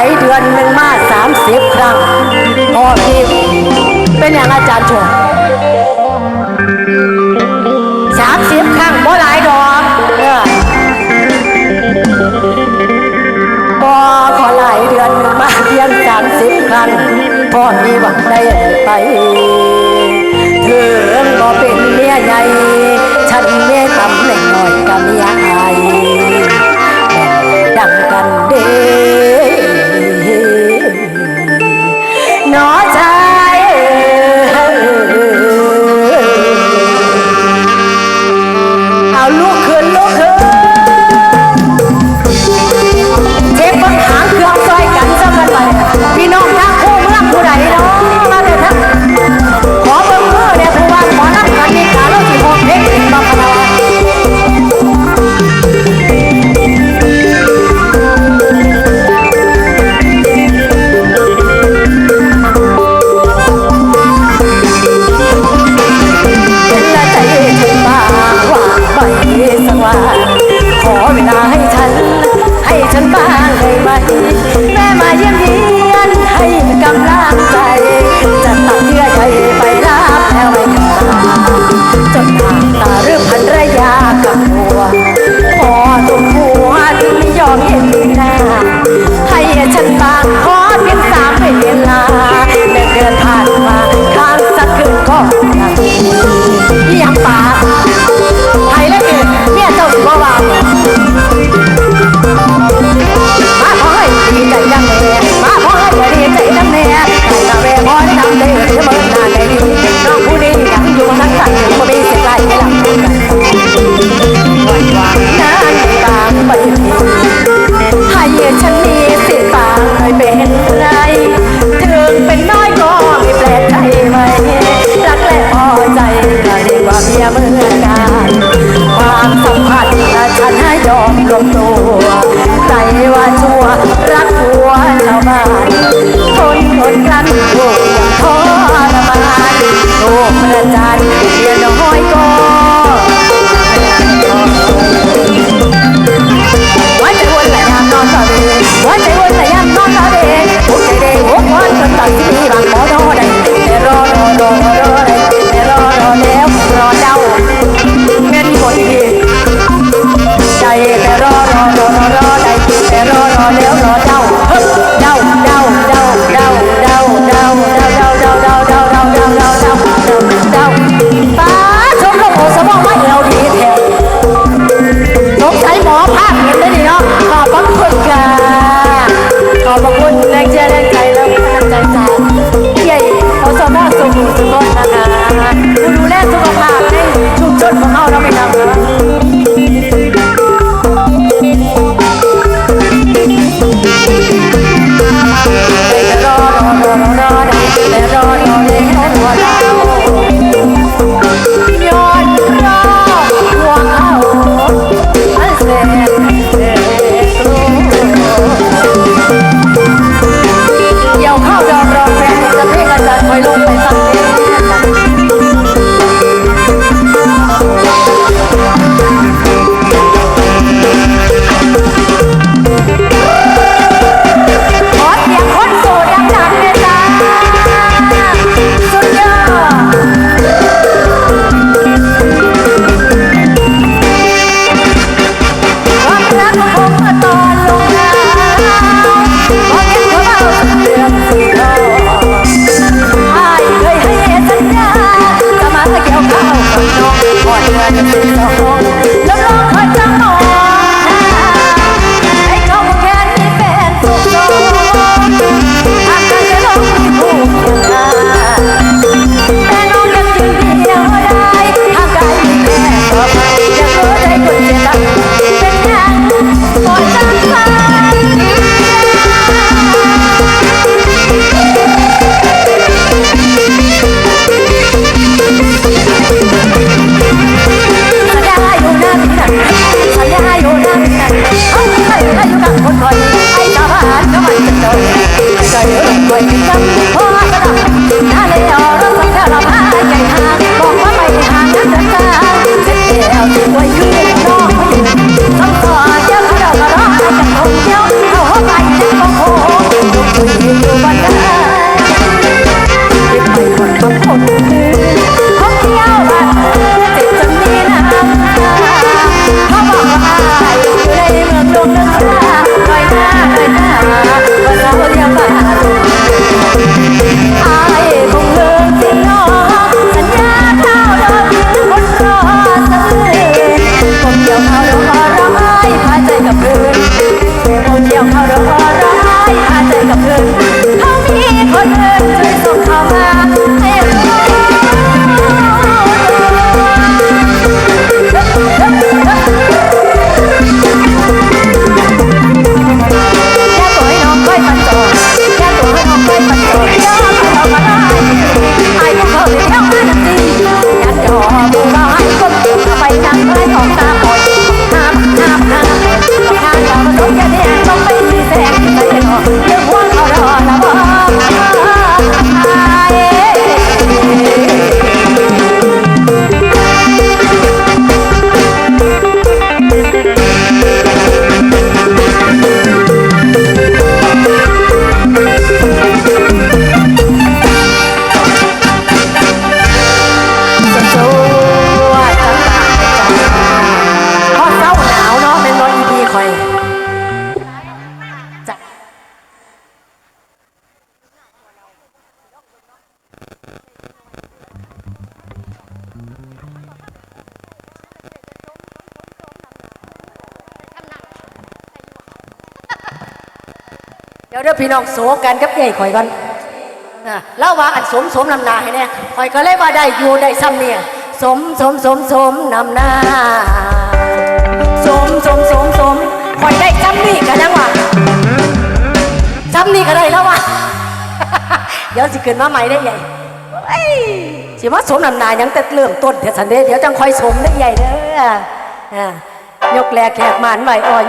ไหลเดือนหนึ่งมาสามสิบครั้งพ่อพี่เป็นอย่างอาจารย์ชวมสามสิบครั้งบ่หลายดอกเออบ่ขอหลายเดือนหนึ่งมาเพียงสามสิบครั้งพ่อพี่หวังได้ไปถึงก็เป็นเมียใหญ่ লোহে ถึงเป็นน้อยก็ไม่แปลกใจไหมรักและพอใจกลาดีกว่าเมียมือ แล้วรอเดาเฮ้ยเดาเดาเดาเดาเดาเดาเดาเดาเดาเดาเดาเดาเดาเดาเดาป้าชมลงโอสมองไม่เอวดีแท้สงใช้หมอภาคเห็นได้ดีเนาะขอบพระคุณค่ะขอบพระคุณแรงเชียร์แรงใจแล้วก็ลังใจจากเย้โอสมองสมบูรณ์สุดยอดนะคะดูแลสุขภาพให้ชุมชนของเราเราไม่นำนะ เดี๋ยวเดี๋ยวพี่น้องโศกันกับใหญ่ข่อยกันอะเล่าว่าอันสมสมนำหนาให้เนี่ยคอยก็เลยว่าได้อยู่ได้ซ้ำเนี่ยสมสมสมสมนำหน้าสมสมสมสมคอยได้ซ้ำนี่กันยังวะซ้ำนี่ก็ได้แล้ววะเดี๋ยวสิเกินมาใหม่ได้ใหญ่สิว่าสมนำหนายังแต่เริ่มต้นเดี๋ยวสันเดเดี๋ยวจังคอยสมได้ใหญ่เด้ออะยกแลแขกมานไหวอ่อย